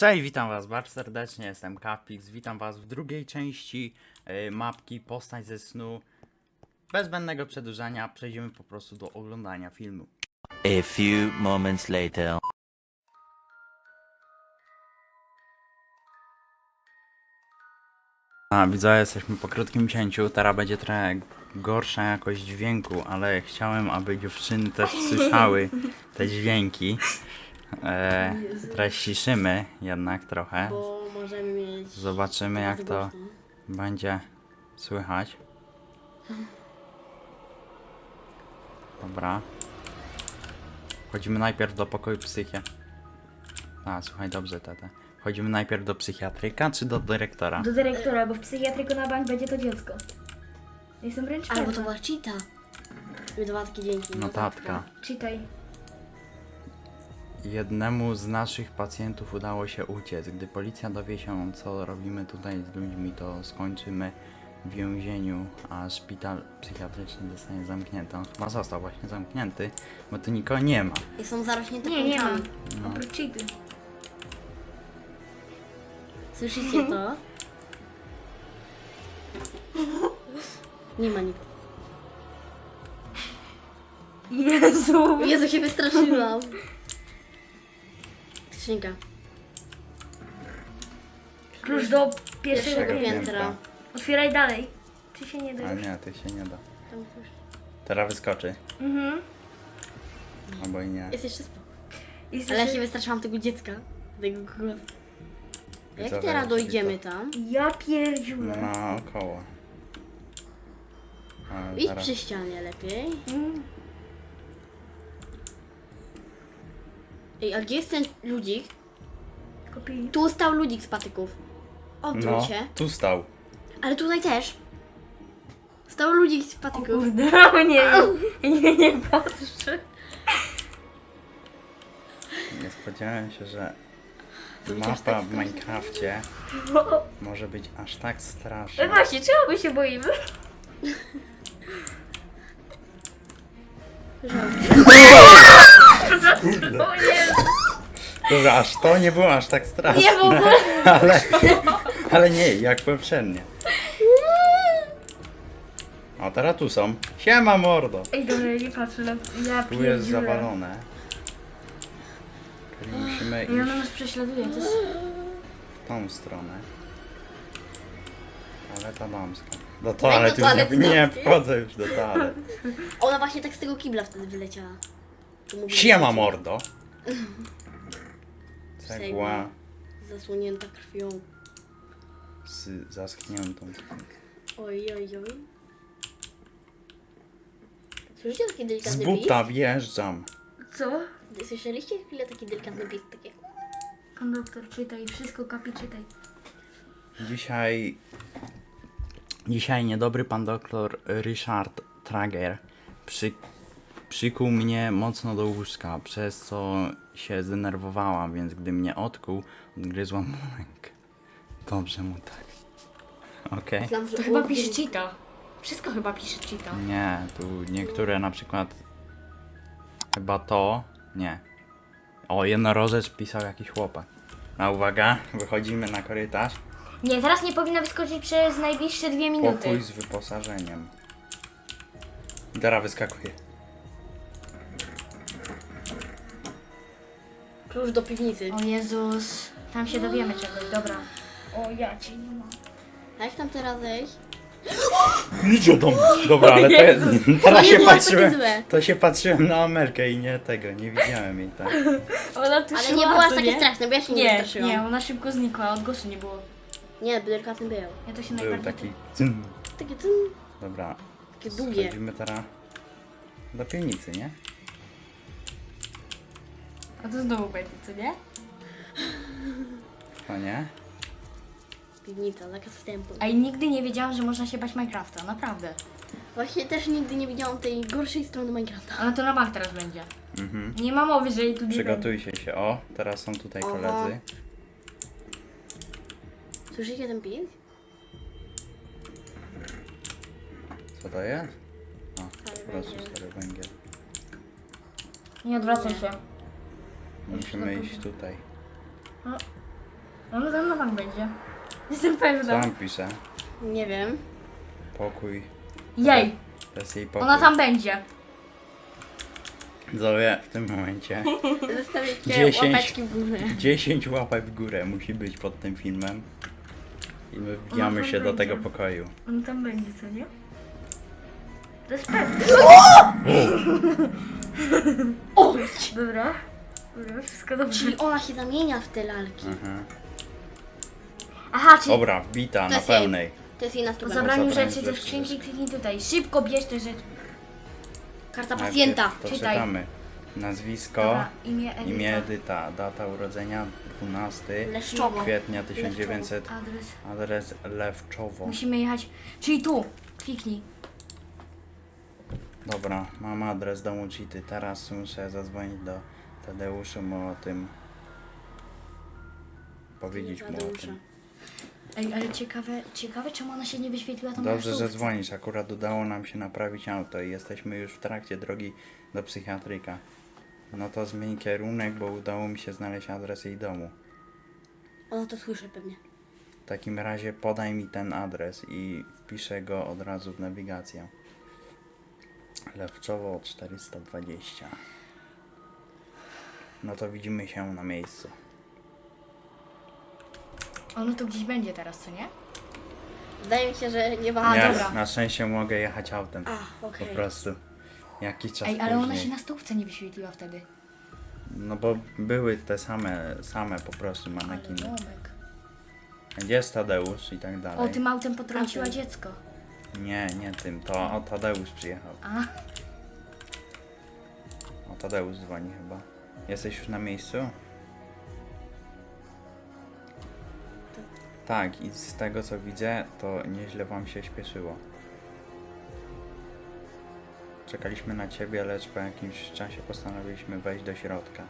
Cześć, witam was bardzo serdecznie, jestem Kapix, witam was w drugiej części y, mapki Postać ze snu. Bez zbędnego przedłużania przejdziemy po prostu do oglądania filmu. A few moments later. A widzę, jesteśmy po krótkim cięciu, teraz będzie trochę gorsza jakość dźwięku, ale chciałem, aby dziewczyny też słyszały te dźwięki. E, teraz ciszymy jednak trochę, Bo możemy mieć. zobaczymy jak to głośno. będzie słychać. Dobra. Wchodzimy najpierw do pokoju psychia. A, słuchaj dobrze, tata. Wchodzimy najpierw do psychiatryka czy do dyrektora? Do dyrektora, bo w psychiatryku na bank będzie to dziecko. Jestem wręcz Albo to pewna. była cheata. Wydawała takie dzięki. Notatka. Czytaj. Jednemu z naszych pacjentów udało się uciec. Gdy policja dowie się, co robimy tutaj z ludźmi, to skończymy w więzieniu, a szpital psychiatryczny zostanie zamknięty. On chyba został właśnie zamknięty, bo tu nikogo nie ma. I są zarośnięte Nie, nie ma. pączami. Oprócz. Słyszycie to? Nie ma nic. Jezu! Jezu, się wystraszyłam. Skrzynka. Klucz do pierwszego Pierwszego piętra. piętra. Otwieraj dalej. Czy się nie da A już? nie, ty się nie da. Tam już. Teraz wyskoczy. Mhm. Albo i nie. Jest jeszcze spoko. Jest Ale ja się wystraszyłam tego dziecka. Tego. A Jak Widzowie, teraz dojdziemy to- tam? Ja pierdziule. Naokoło. A Idź zaraz- przy ścianie lepiej. Ej, a gdzie jest ten ludzik? Kopii. Tu stał ludzik z patyków. Odwróć No, się. tu stał. Ale tutaj też. Stał ludzik z O patyków. kurde, o nie, nie, nie patrzę. Nie spodziewałem się, że To będzie aż mapa tak w Minecrafcie może być aż tak No straszna. właśnie, czego my się boimy? O nie, Dobra, aż to nie było aż tak straszne. nie w ogóle. Ale, ale nie, jak poprzednie. O, teraz tu są. Siema mordo. Ej, dobra, ja nie patrzę na... Ja Tu jest zawalone. Czyli musimy I ona iść nas prześladuje, to jest... w tą stronę. Toaleta damska. Do toalety już nie, nie damskiej? wchodzę już do toalet. Ona właśnie tak z tego kibla wtedy wyleciała. Tu Siema mordo. Cegła Cegła. Zasłonięta krwią. z zaschniętą. Oj, oj, oj. Słyszycie taki Z delikatny buta wjeżdżam. Co? pis? Słyszeliście chwilę taki delikatny pis? Takie... Konduktor, czytaj, wszystko kapi, czytaj. Dzisiaj. Dzisiaj niedobry pan doktor Richard Trager przy, przykuł mnie mocno do łóżka, przez co się zdenerwowałam, więc gdy mnie odkuł, odgryzłam mu rękę. Dobrze mu tak. Okej. Że To chyba pisze cheata. Wszystko chyba pisze cheata. Nie, tu niektóre na przykład. Chyba to. Nie. O, jednorożec pisał jakiś chłopak. Na uwaga, wychodzimy na korytarz. Nie, teraz nie powinna wyskoczyć przez najbliższe dwie minuty. Pokój z wyposażeniem. Teraz wyskakuje. Klucz do piwnicy. O Jezus, tam się dowiemy czegoś, dobra. O, ja cię nie mam. A jak tam teraz zejść? Idzie do mnie. Dobra, ale to jest, teraz nie się patrzyłem. To się patrzyłem na Amerkę i nie tego, nie widziałem jej tak. Ona tu Ale nie było aż takie straszne, bo ja się nie, Nie, wystraszyłam. nie, ona szybko znikła, odgłosu nie było. Nie, delikatny był. Ja to się Był najbardziej... taki. cyn. Takie tym, Dobra, takie długie. schodzimy teraz do piwnicy, nie? A to znowu będzie, co nie? To nie? Piwnica, zakaz wstępu. A i nigdy nie wiedziałam, że można się bać Minecrafta, naprawdę. Właśnie też nigdy nie widziałam tej gorszej strony Minecrafta. Ale to na bank teraz będzie. Mhm. Nie ma mowy, że jej tu nie będzie. Przygotujcie się. O, teraz są tutaj Aha. koledzy. Słyszycie ten pis? Co to jest? O, po prostu węgiel. stary węgiel. Nie odwracaj się. Musimy iść tutaj. No to na bank będzie. Jestem Co pewna. tam pisze? Nie wiem. Pokój. Jej, To jest jej pokój. ona tam będzie. Zowie, w tym momencie Zostawicie Dziesięć. łapeczki w górę. 10 łapek w górę musi być pod tym filmem. I my wbijamy tam się do będzie. tego pokoju. On tam będzie, co nie? To jest pewne. Oj! Dobra. Dobra, wszystko dobrze. Czyli ona się zamienia w te lalki. Mhm. Aha, czyli Dobra, wbita na jest jej. pełnej. To jest jej po nastrój. zabraniu zabraniu rzeczy ze rzeczy skrzynki kliknij tutaj. Szybko bierz te rzeczy. Karta Najpierw pacjenta. To Czytaj. czytamy. Nazwisko, Dobra, imię Edyta. imię Edyta, data urodzenia 12 Leszczowo. kwietnia 1900, Adres. adres Lewczowo. Musimy jechać. Czyli tu. Kliknij. Dobra, mam adres domu Cheaty. Teraz muszę zadzwonić do Tadeusza mu o tym powiedzieć mu o Tadeusza. tym. Ej, ale ciekawe, ciekawe czemu ona się nie wyświetliła tam Dobrze, że dzwonisz. Akurat udało nam się naprawić auto i jesteśmy już w trakcie drogi do psychiatryka. No to zmień kierunek, bo udało mi się znaleźć adres jej domu. Ona to słyszy pewnie. W takim razie podaj mi ten adres i wpiszę go od razu w nawigację. Lewczowo 420. No to widzimy się na miejscu. Ono tu gdzieś będzie teraz, co nie? Wydaje mi się, że nie A, wam. Nie, dobra. na szczęście mogę jechać autem. A, Po prostu. Jakiś czas Ej, ale ona później. się na stówce nie wyświetliła wtedy. No bo były te same, same po prostu Ale manekiny. domek. Gdzie jest Tadeusz i tak O, dalej. tym autem potrąciła Autem. dziecko. Nie, nie tym, to o Tadeusz przyjechał. A, O Tadeusz dzwoni chyba. Jesteś już na miejscu? Tak, i z tego co widzę, to nieźle wam się śpieszyło. Czekaliśmy na ciebie, lecz po jakimś czasie postanowiliśmy wejść do środka.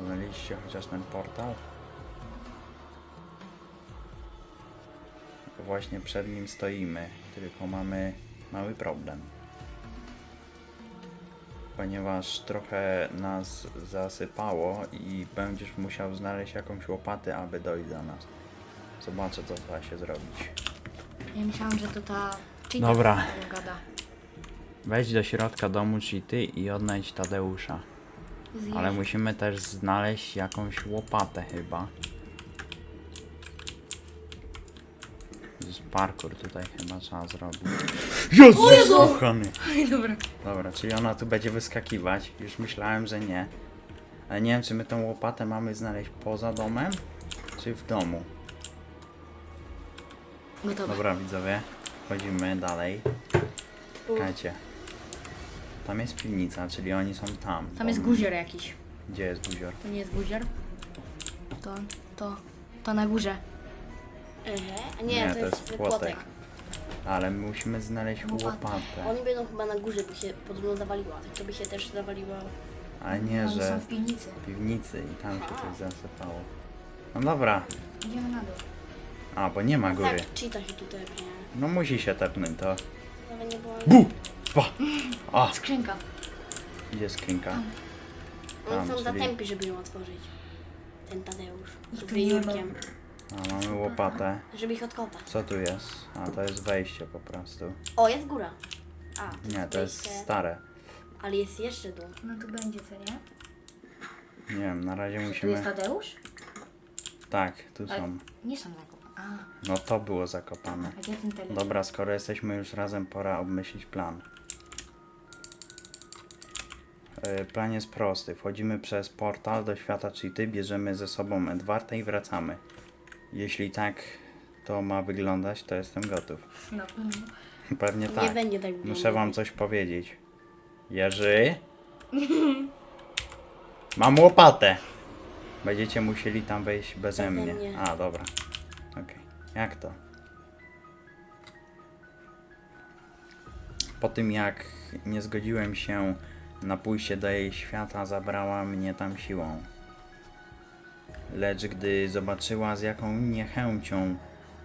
Znaleźliście chociaż ten portal? Właśnie przed nim stoimy, tylko mamy mały problem. Ponieważ trochę nas zasypało i będziesz musiał znaleźć jakąś łopatę, aby dojść do nas. Zobaczę, co da się zrobić. ja myślałam, że to ta... Dobra. z gada. Wejdź do środka domu Cheaty i odnajdź Tadeusza. Zjeść. Ale musimy też znaleźć jakąś łopatę chyba. Jest parkour tutaj chyba trzeba zrobić. Jezus kochany! Dobra. Dobra, czyli ona tu będzie wyskakiwać. Już myślałem, że nie. Ale nie wiem, czy my tą łopatę mamy znaleźć poza domem, czy w domu. Gotowe. Dobra, widzowie, wchodzimy dalej. Czekajcie. Tam jest piwnica, czyli oni są tam. Tam jest guzior jakiś. Gdzie jest guzior? To nie jest guzior? To, to, to na górze. A nie, to, jest płotek. Ale my musimy znaleźć Łopatę. łopatę. Oni będą chyba na górze, by się podobno zawaliła. Tak to by się też zawaliła. Ale nie, Oni że są w piwnicy. w piwnicy i tam się coś zasypało. No dobra. Idziemy na dół. A, bo nie ma góry. Tak, cheata się tutaj, nie? No musi się tepnąć to. Ale nie było... Bu! Ba! A! Skrzynka. Gdzie skrzynka? Oni Tam, są za czyli- tępi, żeby ją otworzyć. Ten Tadeusz. Ich Z tu nie ma. wyjurkiem. A, mamy łopatę. Żeby ich odkopać. Co tu jest? A, to jest wejście po prostu. O, jest góra. A, to Nie, to jest wejście. stare. Ale jest jeszcze dół. No tu będzie, co nie? Nie wiem, na razie Tu jest musimy... Tadeusz? Tak, tu Ale są. nie są zakopane. A, No to było zakopane. a gdzie ten telefon? Dobra, skoro jesteśmy już razem, pora obmyślić plan. Yy, Plan jest prosty. Wchodzimy przez portal do świata cheaty, bierzemy ze sobą Edwarda i wracamy. Jeśli tak to ma wyglądać, to jestem gotów. No, pewno. Pewnie Nie tak. będzie tak Muszę wam coś powiedzieć. Jerzy? Mam łopatę! Będziecie musieli tam wejść beze Beze mnie. mnie. A, dobra. Okej. Jak to? Po tym jak nie zgodziłem się na pójście do jej świata, zabrała mnie tam siłą. Lecz gdy zobaczyła z jaką niechęcią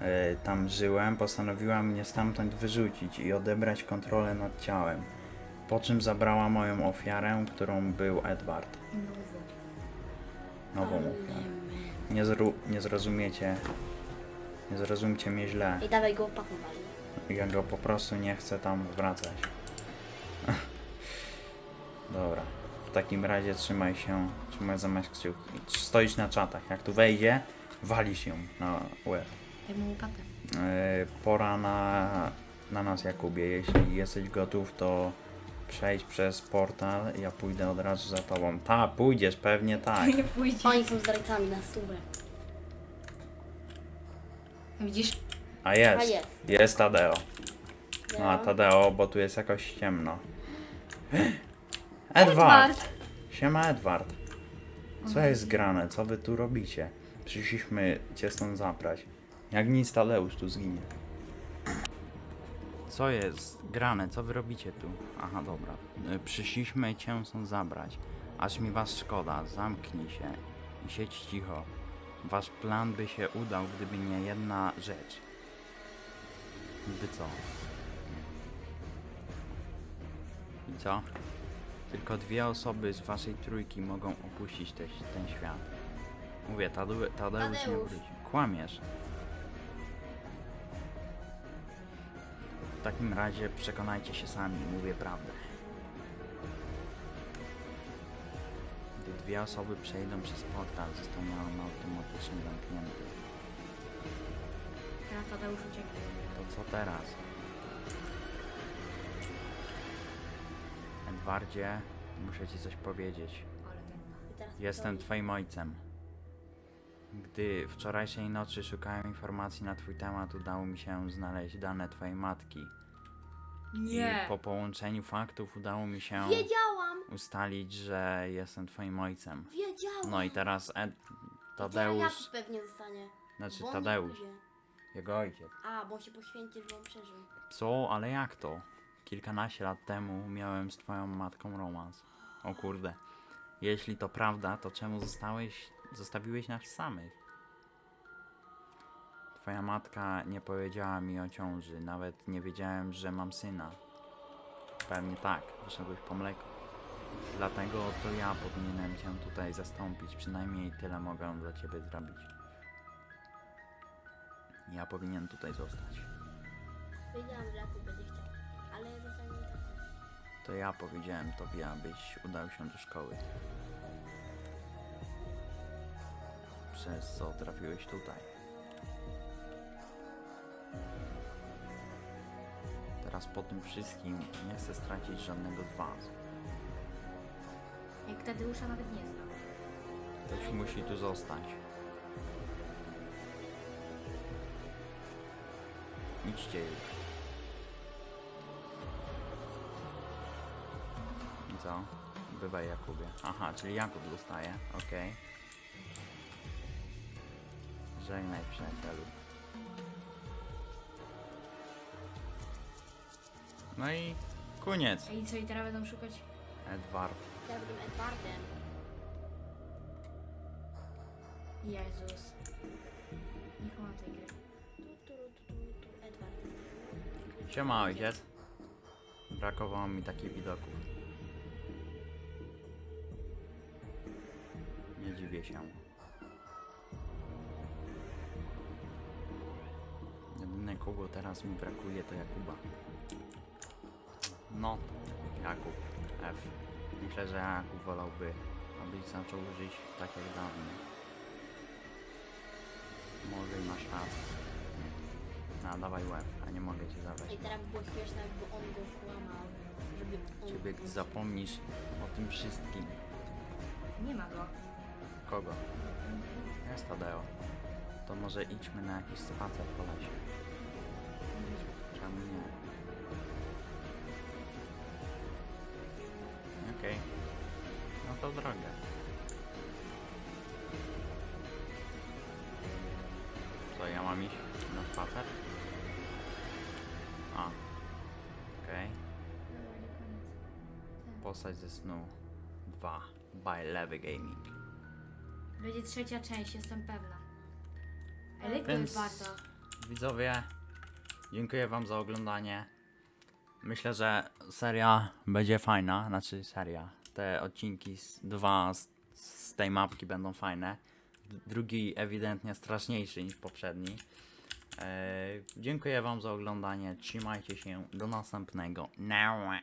e, tam żyłem, postanowiła mnie stamtąd wyrzucić i odebrać kontrolę nad ciałem. Po czym zabrała moją ofiarę, którą był Edward. Znowu mówię. Nie, zru, nie zrozumiecie. Nie zrozumcie mnie źle. Ej, dawaj go opaką wali. Ja go po prostu nie chcę tam wracać. Dobra. W takim razie trzymaj się, trzymaj zamiast kciuki. Stoisz na czatach. Jak tu wejdzie, walisz ją na łeb. Daj mu łopatę. Yy, pora na, na nas, Jakubie. Jeśli jesteś gotów, to przejdź przez portal. Ja pójdę od razu za tobą. Ta, pójdziesz, pewnie tak. Nie pójdzie. Oni są zdrajcami na stówę. Widzisz? A jest. A jest. Jest Tadeo. No a. Tadeo, bo tu jest jakoś ciemno. Edward! Siema Edward. Co jest grane? Co wy tu robicie? Przyszliśmy cię stąd zabrać. Jak nic Tadeusz tu zginie. Co jest grane? Co wy robicie tu? Aha, dobra. Y, Przyszliśmy cię stąd zabrać. Aż mi was szkoda. Zamknij się i siedź cicho. Wasz plan by się udał, gdyby nie jedna rzecz. Niby co? I co? Tylko dwie osoby z waszej trójki mogą opuścić te, ten świat. Mówię, Tadeu, Tadeusz nie Tadeusz. wróci. Kłamiesz. W takim razie przekonajcie się sami, mówię prawdę. Gdy dwie osoby przejdą przez portal, zostaną one automatycznie zamknięte. Teraz Tadeusz ucieknie. To co teraz? Edwardzie, muszę ci coś powiedzieć. Jestem twoim ojcem. Gdy wczorajszej nocy szukałem informacji na twój temat, udało mi się znaleźć dane twojej matki. Nie. I po połączeniu faktów udało mi się Wiedziałam! ustalić, że jestem twoim ojcem. Wiedziałam! No i teraz Ed, I Tadeusz, Jakub pewnie zostanie. znaczy Bo on Tadeusz, jego ojciec. A, bo on się poświęcił, bo on przeżył. Co? Ale jak to? Kilkanaście lat temu miałem z twoją matką romans. O kurde. Jeśli to prawda, to czemu zostałeś, zostawiłeś nas samych? Twoja matka nie powiedziała mi o ciąży, nawet nie wiedziałem, że mam syna. Pewnie tak, wyszedłeś po mleko. Dlatego to ja powinienem cię tutaj zastąpić, przynajmniej tyle mogę dla ciebie zrobić. Ja powinien tutaj zostać. Wiedziałam, że Jakub będzie chciał. To ja powiedziałem tobie, abyś udał się do szkoły. Przez co trafiłeś tutaj. Teraz po tym wszystkim nie chcę stracić żadnego z was. Jak Tadeusza nawet nie znam. Ktoś musi tu zostać. Idźcie już. Bywaj Jakubie. Aha, czyli Jakub zostaje. Okej. Żegnaj przyjacielu. No i koniec. Ej, co i teraz będą szukać? Edward. Ja będę Edwardem. Jezus. Nie kocham tej gry. Tu, tu, tu, tu, tu, Edward. Siema ojciec. Brakowało mi takich widoków. Dziwię się. Jedyne kogo teraz mi brakuje to Jakuba. No, Jakub. F. Myślę, że Jakub wolałby, abyś zaczął żyć tak jak dawniej. Może i masz rację. No, dawaj łeb, a nie mogę cię zabrać. I teraz by było śmieszne, jakby on go kłamał. Żeby on Ciebie, zapomnisz o tym wszystkim. Nie ma go. Kogo? Jest Tadeo. To może idźmy na jakiś spacer po lesie. Czemu nie? Okej. No to drogę. Co, ja mam iść na spacer? A. Okej. Postać ze snu 2 by Lewy Gaming. Będzie trzecia część, jestem pewna. Ale to Więc- jest warto. Widzowie, dziękuję Wam za oglądanie. Myślę, że seria będzie fajna, znaczy seria. Te odcinki z, dwa z, z tej mapki będą fajne. D- Drugi ewidentnie straszniejszy niż poprzedni. E, dziękuję wam za oglądanie. Trzymajcie się. Do następnego. Now.